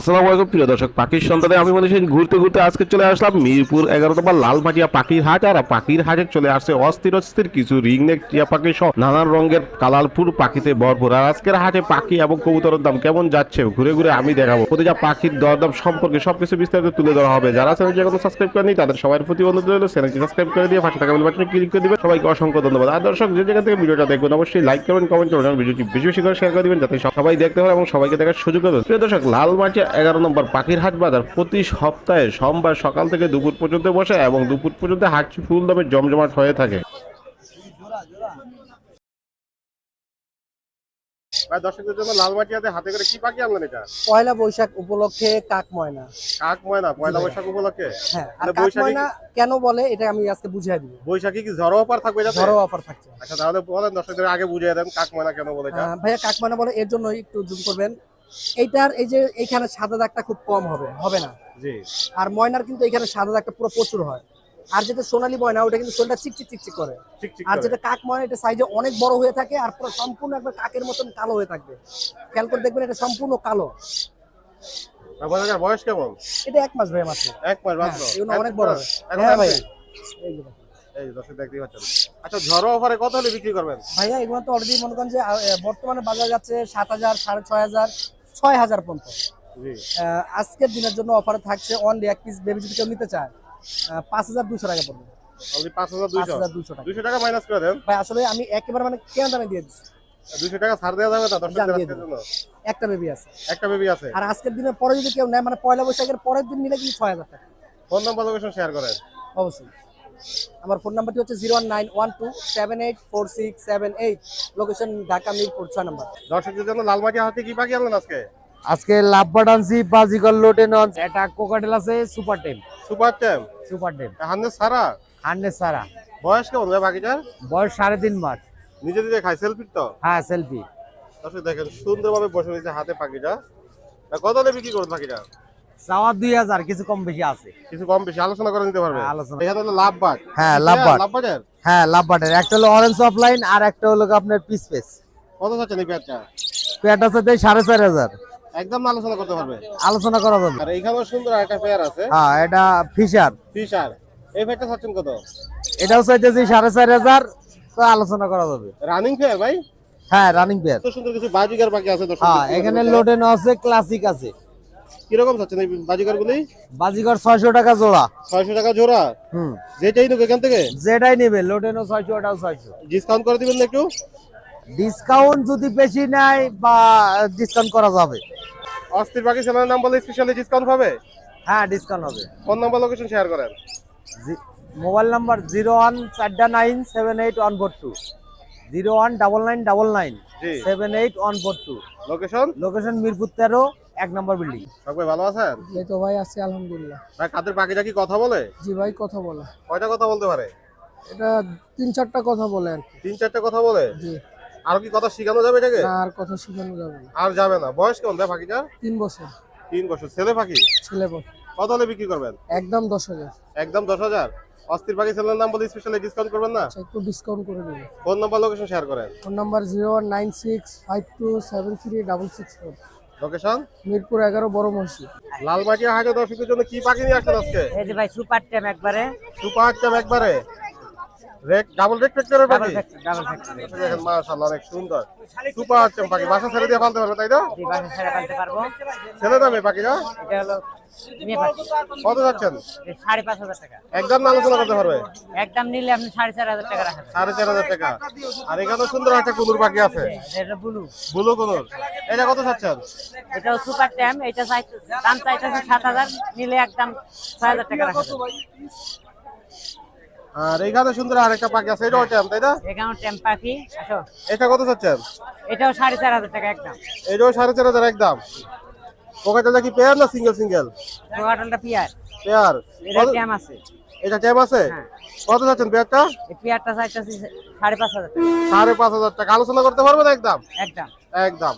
আসসালামু আলাইকুম, প্রিয় দর্শক, পাখির সন্তানে আমি মনে হয় ঘুরতে ঘুরতে আজকে চলে আসলাম মিরপুর এগারো নম্বর লালমাটিয়া পাখির হাট, আর পাখির হাটে চলে আসছে অস্থির অস্থির কিছু রিংনেক টিয়া পাখি সহ নানান রঙের কালারফুল পাখিতে ভরপুর। আর আজকের হাটে পাখি এবং কবুতরের দাম কেমন যাচ্ছে, ঘুরে ঘুরে আমি দেখাবো। প্রতিটা পাখির দরদাম সম্পর্কে সবকিছু বিস্তারিত তুলে ধরা হবে। যারা চ্যানেলটি এখনও সাবস্ক্রাইব করেনি তাদের সবার প্রতি অনুরোধ রইল। চ্যানেলটি সাবস্ক্রাইব করে দিয়ে পাশে থাকা বাটনে ক্লিক করে দিবেন। সবাইকে অসংখ্য ধন্যবাদ। আর দর্শক, যে জায়গা থেকে ভিডিওটা দেখবেন, অবশ্যই লাইক করবেন, কমেন্ট করবেন ভিডিওটি বেশি বেশি করে শেয়ার করে দিবেন, যাতে সবাই দেখতে পারে এবং সবাইকে দেখার সুযোগ হবে প্রিয় দর্শক, লালমাটিয়া এগারো নম্বর পাখির হাট বাজার প্রতি সপ্তাহে সোমবার সকাল থেকে দুপুর পর্যন্ত বসে এবং দুপুর পর্যন্ত হাটটি ফুল দামে জমজমাট হয়ে থাকে। দর্শকদের জন্য লালমাটিয়াতে হাতে করে কি পাখি আনলেন এটা? পয়লা বৈশাখ উপলক্ষে কাক ময়না। কাক ময়না পয়লা বৈশাখ উপলক্ষে? হ্যাঁ ময়না কেন বলে এটা আমি আজকে বুঝিয়ে দিব। বৈশাখী কি ঝড় অফার থাকবে অফার থাকছে। আচ্ছা তাহলে বলেন দর্শকদের আগে বুঝিয়ে দেন কাক ময়না কেন বলে এটা। ভাইয়া কাক ময়না বলে এর জন্য একটু জুম করবেন। এইটার এই যে এইখানে সাদা দাগটা খুব কম হবে হবে না। আর ময়নার কিন্তু এখানে সাদা দাগটা পুরো প্রচুর হয়। আর যেটা সোনালী ময়না ওটা কিন্তু শোলটা চিকচিক চিকচিক করে। আর যেটা কাক ময়না এটা সাইজে অনেক বড় হয়ে থাকে আর পুরো সম্পূর্ণ একবার কাকের মতন কালো হয়ে থাকবে। খেয়াল করে দেখবেন এটা সম্পূর্ণ কালো। আপনাদের বয়স কেমন? এটা এক মাস ভাইয়া মাত্র। এক মাস মাত্র? হ্যাঁ, এগুলো অনেক বড়। এখন হ্যাঁ আনছে? এই যে এই যে দর্শক দেখতেই পাচ্ছেন। আচ্ছা ঝড় অফারে কত হলে বিক্রি করবেন? ভাইয়া এগুলো তো অলরেডি মনে করেন যে বর্তমানে বাজার যাচ্ছে সাত হাজার সাড়ে ছয় হাজার। ছয় হাজার পর্যন্ত। আজকের দিনের জন্য অফারে থাকছে অনলি এক পিস বেবি যদি কেউ নিতে চায় পাঁচ হাজার দুশো টাকা পড়বে। আমি একেবারে মানে কেন দামে দিয়ে দিচ্ছি। টাকা ছাড় দেওয়া যাবে না দিয়ে আজকের একটা বেবি আছে। একটা বেবি আছে? আর আজকের দিনের পরে যদি কেউ নেয় মানে পয়লা বৈশাখের পরের দিন নিলে কিন্তু ছয় হাজার টাকা। ফোন নাম্বার লোকেশন শেয়ার করেন। অবশ্যই। আমার ফোন নাম্বারটি হচ্ছে zero one nine one two seven eight four six seven eight. Location Dhaka Mirpur ছয় নম্বর। দর্শকদের জন্য লালমাটি হাতে কি পাখি আনলেন আজকে? আজকে লাভবাট আনছি বাজিকর লোটে নন এটা কোকাটেল আছে super tame super tame super টেম হান্ড্রেড সারা? হান্ড্রেড সারা। বয়স কেমন ভাই পাখিটার বয়স সাড়ে তিন মাস। নিজে নিজে খাই সেলফি তো? হ্যাঁ সেলফি দর্শক দেখেন সুন্দরভাবে বসে রয়েছে হাতে পাখিটা তা কত হলে বিক্রি করুন পাখিটা চাওয়া দুই হাজার কিছু কম বেশি আছে। কিছু কম বেশি আলোচনা করে নিতে পারবে? হ্যাঁ, আলোচনা। হলো হ্যাঁ লাভবাট লাভবাটের হ্যাঁ লাভবাটের একটা হলো অরেঞ্জ অফলাইন আর একটা হলো আপনার পিস পেস কত চাচ্ছেন এই পেয়ারটা? পেয়ারটা সাথে সাড়ে চার হাজার। একদম আলোচনা করতে পারবে? আলোচনা করা যাবে। আর সুন্দর একটা পেয়ার আছে। হ্যাঁ এটা ফিশার ফিশার এই পেয়ারটা চাচ্ছেন কত? এটাও চাইতেছি সাড়ে চার হাজার। তো আলোচনা করা যাবে। রানিং পেয়ার ভাই? হ্যাঁ রানিং পেয়ার এত সুন্দর কিছু বাজিকার পাখি আছে দর্শক। হ্যাঁ এখানে। লোটেন আছে ক্লাসিক আছে। কীরকম চাচ্ছেন এই বাজিকার গুলি বাজিকর ছয়শো টাকা জোড়া। ছয়শো টাকা জোড়া? হুম। যেটাই নোক এখান থেকে? যেটাই নেবে লোটেনও ছয়শো ওটাও ছয়শো। ডিসকাউন্ট করে দিবেন না একটু? ডিসকাউন্ট যদি বেশি নেয় বা ডিসকাউন্ট করা যাবে। অস্থির পাখি চ্যানেলের নাম বলে স্পেশালি ডিসকাউন্ট পাবে হ্যাঁ ডিসকাউন্ট হবে। ফোন নাম্বার লোকেশন শেয়ার করেন। মোবাইল নাম্বার জিরো ওয়ান চারটা nine seven eight one four two. Zero one double nine double nine seven eight one four two. Location location Mirpur তেরো এক নম্বর building সবাই ভালো আছেন? এই তো ভাই আছে আলহামদুলিল্লাহ। ভাই কাদের পাখিটা কি কথা বলে? জি ভাই কথা বলে। কয়টা কথা বলতে পারে? এটা তিন চারটা কথা বলে আর কি। তিন চারটা কথা বলে? জি। আর কি কথা শিখানো যাবে এটাকে? আর কথা শেখানো যাবে না। আর যাবে না। বয়স কেমন ভাই পাখিটার তিন বছর। তিন বছর। ছেলে পাখি? ছেলে বল কত হলে বিক্রি করবেন? একদম দশ হাজার। একদম দশ হাজার? অস্থির পাখি ছেলের নাম বলে স্পেশালি ডিসকাউন্ট করবেন না? আচ্ছা একটু ডিসকাউন্ট করে দেবে ফোন নাম্বার লোকেশন শেয়ার করেন। Phone number zero one nine six five two seven three double six four location Mirpur এগারো বড় মসজিদ। লালবাটিয়া হাটে দর্শকদের জন্য কি পাখি নিয়ে আসলেন আজকে? এই যে ভাই সুপার টেম একবারে। সুপার চাপ একবারে? রেক ডাবল রেক ফ্যাক্টরের পাখি ডাবল ফ্যাক্টরি দেখেন মাশাআল্লাহ অনেক সুন্দর। সুপার চাপ পাখি বাসা ছেড়ে দিয়ে পালতে পারবে তাই না দুই বাসা ছেড়ে পালতে পারব। ছেলে দামে পাখিটা এটা হলো কত যাচ্ছেন? সাড়ে পাঁচ হাজার টাকা। একদম আলোচনা করতে পারবে? একদম নিলে আপনি সাড়ে চার হাজার টাকা রাখা সাড়ে চার হাজার টাকা। আর এখানে সুন্দর একটা কুনুর পাখি আছে। এটা ব্লু। বুলু কুনুর। এটা কত চাচ্ছেন এটাও সুপার ট্যাম এটা দাম চাইতেছে সাত হাজার নিলে একদম ছয় হাজার টাকা রাখা যাবে। আর এখানে সুন্দর আরেকটা পাখি আছে এটাও ট্যাম তাই না? এখানেও ট্যাম পাখি আসো। এটা কত চাচ্ছেন? এটাও সাড়ে চার হাজার টাকা একদম। এটাও সাড়ে চার হাজার একদম। পকেটটা কি পেয়ার না সিঙ্গেল সিঙ্গেল? পোকাটলটা পিয়ার। পেয়ার। এটা ট্যাম আছে। এটা ট্যাম আছে? হ্যাঁ। কত চাচ্ছেন পেয়ারটা? এই পিয়ারটা চাইতেছি সাড়ে পাঁচ হাজার টাকা। সাড়ে পাঁচ হাজার টাকা। আলোচনা করতে পারবেন একদম? একদম। একদম।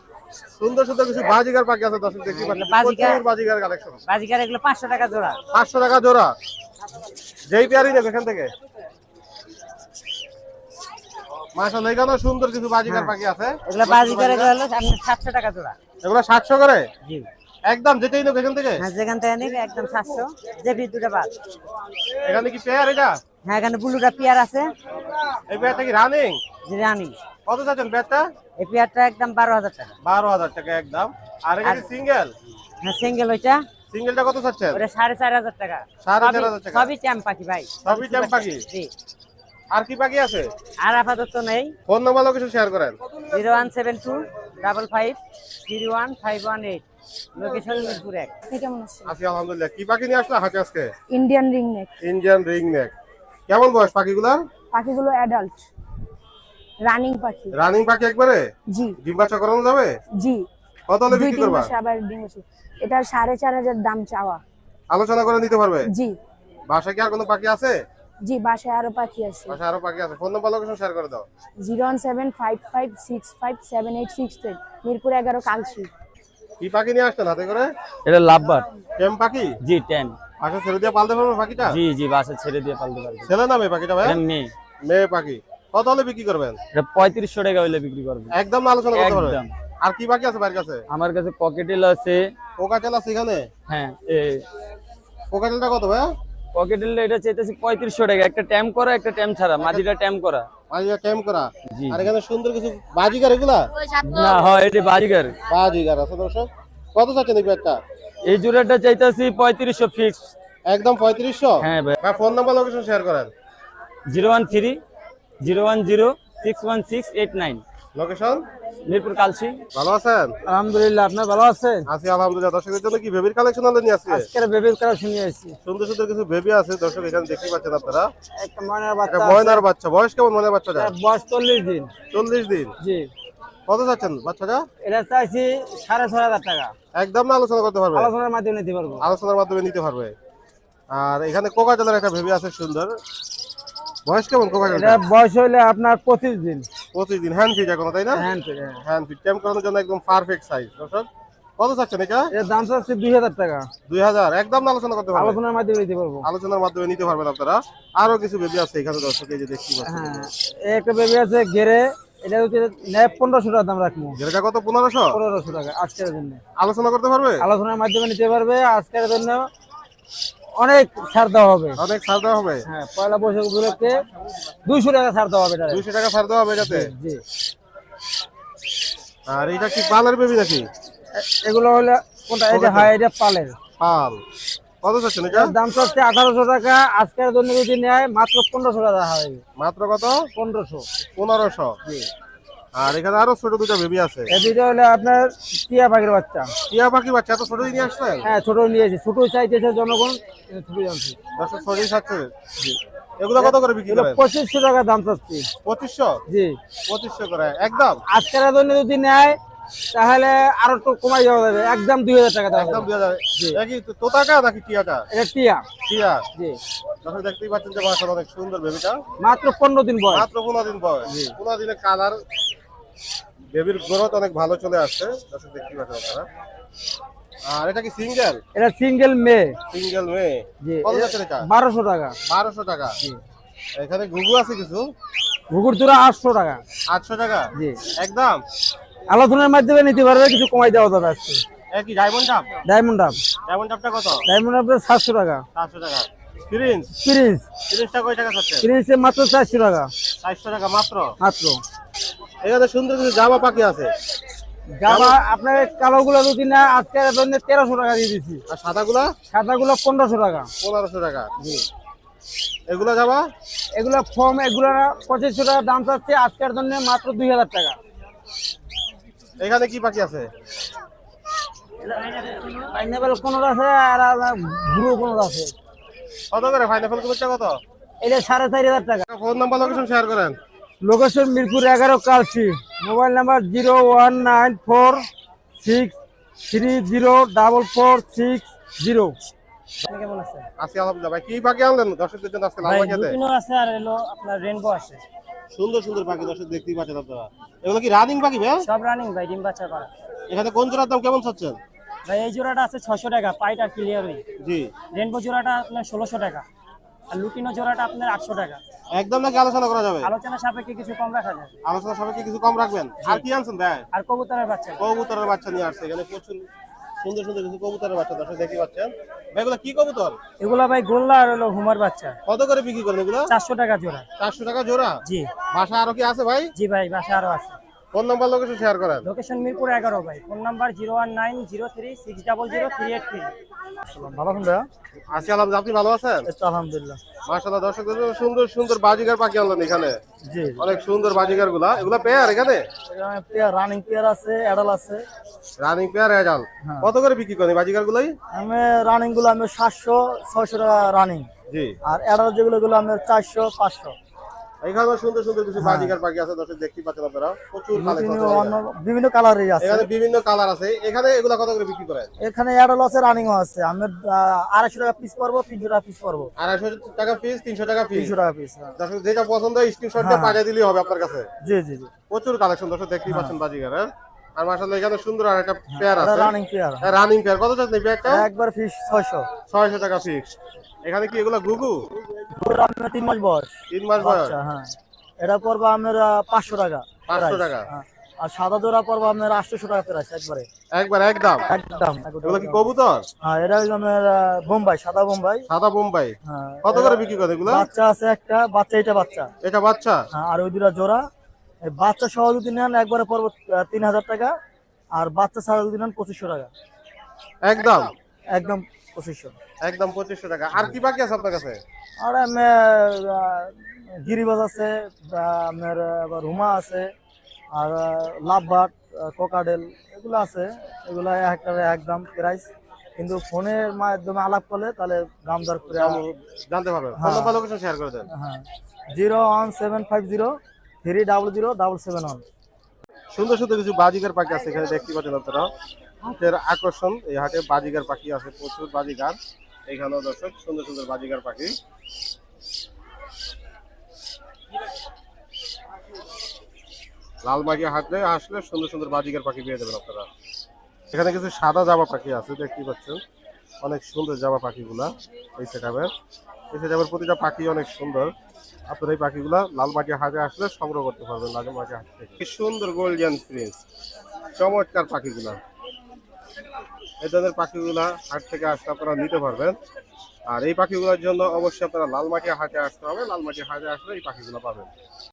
সুন্দর সুন্দর কিছু বাজিকার পাখি আছে দর্শক দেখতে পাচ্ছেন। প্রচুর বাজিকার কালেকশন বাজিকার এগুলো পাঁচশো টাকা জোড়া। পাঁচশো টাকা জোড়া। যেই পেয়ারই নেবে এখান থেকে। মাসাল এখানেও সুন্দর কিছু বাজিকার পাখি আছে। এগুলো বাজিকার এগুলো হলো আপনার সাতশো টাকা জোড়া। এগুলো সাতশো করে? জি। একদম যেটাই নেব এখান থেকে? হ্যাঁ যেখান থেকে নিক একদম সাতশো। জেবি দুটো বাদ। এখানে কি পেয়ার এটা? হ্যাঁ এখানে ব্লুটা পেয়ার আছে। এই পেয়ারটা কি রানিং যে রানি কত চাচ্ছেন পেয়ারটা? এই পেয়ারটা একদম বারো হাজার টাকা। বারো হাজার টাকা একদম। আর সিঙ্গেল হ্যাঁ সিঙ্গেল ওইটা। সিঙ্গেলটা কত চাচ্ছেন? ওটা সাড়ে চার হাজার টাকা। সাড়ে চার হাজার টাকা। সবই চ্যাম্প পাখি ভাই। সবই চ্যাম্প পাখি? জি আর কি পাখি আছে? আর আপাতত নেই। ফোন নাম্বার লোকেশন শেয়ার করেন। Zero one seven two double five three one five one eight. Location Mirpur এক। আপনি কেমন আছেন আছি আলহামদুলিল্লাহ। কি পাখি নিয়ে আসলে হাতে আজকে? Indian ring neck Indian ring neck কেমন বয়স পাখিগুলার? পাখিগুলো অ্যাডাল্ট রানিং পাখি। রানিং পাখি একবারে? জি। ডিম বাচ্চা করানো যাবে? জি। কত হলে বিক্রি করবা? আবার ডিম বসে এটা সাড়ে চার হাজার দাম চাওয়া। আলোচনা করে নিতে পারবে? জি। বাসায় কি আর কোনো পাখি আছে? জি বাসায় আরও পাখি আছে। বাসায় আরও পাখি আছে। ফোন নাম্বার লোকেশন শেয়ার করে দাও। Zero one seven five five six five seven eight six three Mirpur এগারো কালশি। কি পাখি নিয়ে আসছেন হাতে করে? এটা লাভবার। টেম পাখি? জি টেন আচ্ছা ছেড়ে দিয়ে পালতে পারবে পাখিটা? জি জি বাসে ছেড়ে দিয়ে পালতে পারবে। ছেলে না মেয়ে পাখিটা ভাই মেয়ে। মেয়ে পাখি। কত হলে বিক্রি করবেন? এটা পঁয়ত্রিশশো টাকা হইলে বিক্রি করবে একদম আলোচনা করতে পারবে একদম। আর কি বাকি আছে কাছে? আমার কাছে পকেটেল আছে। পোকাটেল আছে এখানে? হ্যাঁ পোকাটেলটা কত ভাই পকেটেল এটা চাইতেছি পঁয়ত্রিশশো টাকা। একটা ট্যাম করা একটা ট্যাম ছাড়া। মাঝিটা ট্যাম করা। মাঝিটা ক্যাম্প করা। জি। আর এখানে সুন্দর কিছু এগুলা? না হয় এটা বাজিগার। বাজিকার আছে দর্শক। কত চাচ্ছেন এই ব্যাগটা? এই জোড়াটা চাইতেছি পঁয়ত্রিশশো ফিক্স একদম পঁয়ত্রিশশো? হ্যাঁ ভাই। ফোন নাম্বার লোকেশন শেয়ার করেন। Zero one three zero one zero six one six eight nine. Location Mirpur Kalshi. ভালো আছেন? আলহামদুলিল্লাহ আপনার ভালো আছেন? আছি আলহামদুলিল্লাহ। দর্শকের জন্য কি বেবির কালেকশন আনলেন আজকে? আজকের বেবির করা শুনে আসছি। সুন্দর সুন্দর কিছু বেবি আছে। দর্শক এখানে দেখতে পাচ্ছেন আপনারা। একটা ময়নার বাচ্চা ময়নার বাচ্চা। বয়স কেমন ময়নার বাচ্চাটা বয়স চল্লিশ দিন। চল্লিশ দিন? জি। কত চাচ্ছেন বাচ্চাটা? এটা চাইছি টাকা। একদম না আলোচনা করতে পারবে? আলোচনার মাধ্যমে নিতে পারব। আলোচনার মাধ্যমে নিতে পারবে। আর এখানে কোকা জলের একটা ভেবি আছে সুন্দর। বয়স কেমন এটা বয়স হইলে আপনার পঁচিশ দিন। পঁচিশ দিন হ্যান্ড ফিট এখনও তাই না? হ্যাঁ হ্যান্ড ফিট ক্যাম্প করানোর জন্য একদম পারফেক্ট সাইজ দর্শক কত চাচ্ছেন এটা? এর দাম চাচ্ছি টাকা। দুই হাজার একদম আলোচনা করতে আলোচনার মাধ্যমে নিতে পারব। আলোচনার মাধ্যমে নিতে পারবেন আপনারা। আরও কিছু বেবি আছে এখানে দর্শক এই যে দেখতে পাচ্ছেন। হ্যাঁ একটা বেবি আছে গেরে এটা হচ্ছে টাকা দাম রাখব। কত টাকা আজকের জন্য। আলোচনা করতে পারবে? আলোচনার মাধ্যমে নিতে পারবে আজকের জন্য অনেক ছাড় দেওয়া হবে। অনেক ছাড় দেওয়া হবে? হ্যাঁ পয়লা বৈশাখ উপলক্ষে দুইশো টাকা ছাড় দেওয়া হবে। দুইশো টাকা ছাড় দেওয়া হবে এটাতে? জি আর এটা কি পালের বেবি নাকি? এগুলো হলে কোনটা? এটা হয় এটা পালের। পাল। কত চাচ্ছেন এটা? দাম চাচ্ছে আঠারোশো টাকা আজকের জন্য যদি নেয় মাত্র পনেরোশো টাকা হবে। মাত্র কত? পনেরোশো। পনেরোশো। আর এখানে আরও ছোট দুটো বেবি আছে। এই দুইটা হলে আপনার টিয়া পাখির বাচ্চা। টিয়া পাখি বাচ্চা এত ছোট নিয়ে আসছেন? হ্যাঁ ছোট নিয়ে নিয়েছি ছোট চাইতেছে জনগণ ছোট জানছি দর্শক ছোটই থাকছে এগুলো কত করে বিক্রি করেন? পঁচিশশো টাকা দাম চাচ্ছি। পঁচিশশো? জি। পঁচিশশো করে একদম? আজকের জন্য যদি নেয় তাহলে আরও একটু কমাই যাওয়া যাবে। একদম দুই হাজার টাকা দেওয়া একদম যাবে। দুই হাজার। একই তোতাকা নাকি টিয়াটা? এটা টিয়া। টিয়া। জি। দর্শক দেখতেই পাচ্ছেন যে বাসা অনেক সুন্দর বেবিটা মাত্র পনেরো দিন বয়স। মাত্র পনেরো দিন বয়স। পনেরো দিনের কালার বেবির গ্রোথ অনেক ভালো চলে আসছে দর্শক দেখতেই পাচ্ছেন আপনারা। আর এটা কি সিঙ্গেল? এটা সিঙ্গেল মেয়ে। সিঙ্গেল মেয়ে। জি। কত এটা? বারোশো টাকা। বারোশো টাকা। জি। এখানে ঘুঘু আছে কিছু? ঘুঘুর চূড়া আটশো টাকা। আটশো টাকা? জি। একদম? আলোচনার মাধ্যমে নিতে পারবে কিছু কমাই দেওয়া যাবে আজকে। একই ডায়মন্ড ডাব ডায়মন্ড আপ ডায়মন্ড ডাবটা কত? ডায়মন্ড আপনার সাতশো টাকা। সাতশো টাকা। ফিরিন্স প্রিন্স ফিরিন্সটা কয় টাকা চাচ্ছে প্রিন্সে মাত্র চারশো টাকা। চারশো টাকা মাত্র? মাত্র। এখানে সুন্দর কিছু জামা পাখি আছে। জামা আপনার কালোগুলো যদি না তেরোশো টাকা দিয়ে দিচ্ছি আর সাদাগুলা? সাদাগুলো পনেরোশো টাকা। পনেরোশো টাকা। এগুলা জামা? এগুলো ফর্ম এগুলো পঁচিশশো টাকা দাম চাচ্ছে আজকের জন্য মাত্র দুই হাজার টাকা। এখানে কি পাখি আছে? পাইনাপেল কোনোটা আছে আর ব্লু কোনোটা আছে। কত করে? কত? এটা সাড়ে চারি হাজার টাকা। ফোন নাম্বার লোকেশন শেয়ার করেন। লোকেশন মিরপুর এগারো Kalshi mobile number zero one nine four six three zero double four six zero. কেমন আছে আজকে আলহামদুলিল্লাহ ভাই কি পাখি আনলেন? দর্শকদের জন্য আজকে লাল পাখিতে আছে? আর এলো আপনার রেনবো আছে। সুন্দর সুন্দর পাখি দর্শক দেখতেই পাচ্ছেন আপনারা। এগুলো কি রানিং পাখি ভাই? সব রানিং ভাই ডিম বাচ্চা করা। এখানে কোন জোড়ার দাম কেমন চাচ্ছেন? ভাই এই জোড়াটা আছে ছশো টাকা পাইটা ক্লিয়ার হই জি। রেনবো জোড়াটা আপনার ষোলোশো টাকা। আর লুটিনো জোড়াটা আপনার আটশো টাকা। একদম নাকি আলোচনা করা যাবে? আলোচনা সাপেক্ষে কিছু কম রাখা যায়। আলোচনা সবাইকে কিছু কম রাখবেন? আর কি আনছেন ভাই? আর কবুতরের বাচ্চা। কবুতরের বাচ্চা নিয়ে আসছে এখানে প্রচুর সুন্দর সুন্দর কিছু কবুতরের বাচ্চা দর্শক দেখতে পাচ্ছেন। ভাই এগুলো কি কবুতর? এগুলা ভাই গোল্লা আর হলো হুমার বাচ্চা। কত করে বিক্রি করেন এগুলো? চারশো টাকা জোড়া। চারশো টাকা জোড়া? জি। বাসা আরও কি আছে ভাই? জি ভাই বাসা আরও আছে। ফোন নাম্বার লোকেশন শেয়ার করেন। লোকেশন মিরপুর এগারো ভাই। Phone number zero one nine zero three six double zero three eight three. ভালো আছেন ভাইয়া? আছি আলহামদুলিল্লাহ। আপনি ভালো আছেন? এই তো আলহামদুলিল্লাহ। মাশাআল্লাহ দর্শক সুন্দর সুন্দর বাজিকার পাখি আনলেন এখানে। জি অনেক সুন্দর বাজিগারগুলা এগুলা পেয়ার এখানে? পেয়ার রানিং পেয়ার আছে এডাল আছে। রানিং পেয়ার এডাল কত করে বিক্রি করেন গুলাই আমি রানিংগুলো আমি সাতশো ছয়শো টাকা রানিং জি। আর অ্যাডাল যেগুলো গুলো আমি চারশো পাঁচশো। এখানে সুন্দর সুন্দর কিছু বাজিগার পাখি আছে দর্শক দেখতে পাচ্ছেন আপনারা। প্রচুর বিভিন্ন কালারের আছে। এখানে বিভিন্ন কালার আছে। এখানে এগুলা কত করে বিক্রি করেন? এখানে অ্যাডাল আছে টাকা পিস পড়ব টাকা পিস পড়ব টাকা পিস তিনশো টাকা পিস তিনশো টাকা পিস দর্শক যেটা পছন্দ হয় পাঠিয়ে দিলেই হবে আপনার কাছে। জি জি জি। প্রচুর কালেকশন দর্শক দেখতেই পাচ্ছেন হ্যাঁ? আর মাশাআল্লাহ এখানে সুন্দর আর একটা পেয়ার আছে। রানিং পেয়ার রানিং পেয়ার কত চাচ্ছেন পেয়ারটা একবার ছয়শো। টাকা ফিক্স এখানে কি এগুলো গুগু আপনার তিন মাস বয়স। তিন মাস বয়স? আচ্ছা হ্যাঁ। এটা পড়ব আপনার পাঁচশো টাকা 500 টাকা। হ্যাঁ। আর সাদা জোড়া পড়ব আপনার আটশোশো টাকা প্রাইস একবারে। একবার একদম? একদম এগুলো কি কবুতর? হ্যাঁ এটা আপনার বোম্বাই সাদা বোম্বাই। সাদা বোম্বাই? হ্যাঁ কত করে বিক্রি করে এগুলো? বাচ্চা আছে একটা বাচ্চা এটা বাচ্চা। এটা বাচ্চা? আর ওই দুটা জোড়া। বাচ্চা সহ যদি নেন একবারে পড়ব তিন হাজার টাকা। আর বাচ্চা ছাড়া যদি নেন পঁচিশশো টাকা। একদম? একদম। পঁচিশশো। একদম পঁচিশশো টাকা। আর কি বাকি আছে আপনার কাছে? আর গিরিবাজ আছে আহ, আপনার আবার হুমা আছে আর লাভবাট কোকাডেল এগুলো আছে। এগুলো একটা একদম প্রাইস কিন্তু ফোনের মাধ্যমে আলাপ করলে তাহলে দাম দর করে জানতে পারবে নাম্বার লোকেশন শেয়ার করে দেন। হ্যাঁ। Zero one seven five zero three double zero double seven one. সুন্দর সুন্দর কিছু বাজিকার পাখি আছে এখানে দেখতে পাচ্ছেন আপনারা। হাটের আকর্ষণ, এই হাটে বাজিগার পাখি আছে প্রচুর বাজিকার এখানেও দর্শক, সুন্দর সুন্দর বাজিকার পাখি। লালবাগিয়া হাটে আসলে সুন্দর সুন্দর বাজিকার পাখি পেয়ে যাবেন আপনারা। এখানে কিছু সাদা জামা পাখি আছে দেখতে পাচ্ছেন। অনেক সুন্দর জামা পাখিগুলা এই সেটাবের এই সেটাবের প্রতিটা পাখি অনেক সুন্দর। আপনারা এই পাখিগুলা লালবাটিয়া হাটে আসলে সংগ্রহ করতে পারবেন লালবাটিয়া হাট থেকে। কি সুন্দর গোল্ডিয়ান প্রিন্স চমৎকার পাখিগুলা। এই ধরনের পাখিগুলা হাট থেকে আসতে আপনারা নিতে পারবেন। আর এই পাখিগুলোর জন্য অবশ্যই আপনারা লালমাটিয়া হাটে আসতে হবে। লালমাটিয়া হাটে আসলে এই পাখিগুলো পাবেন।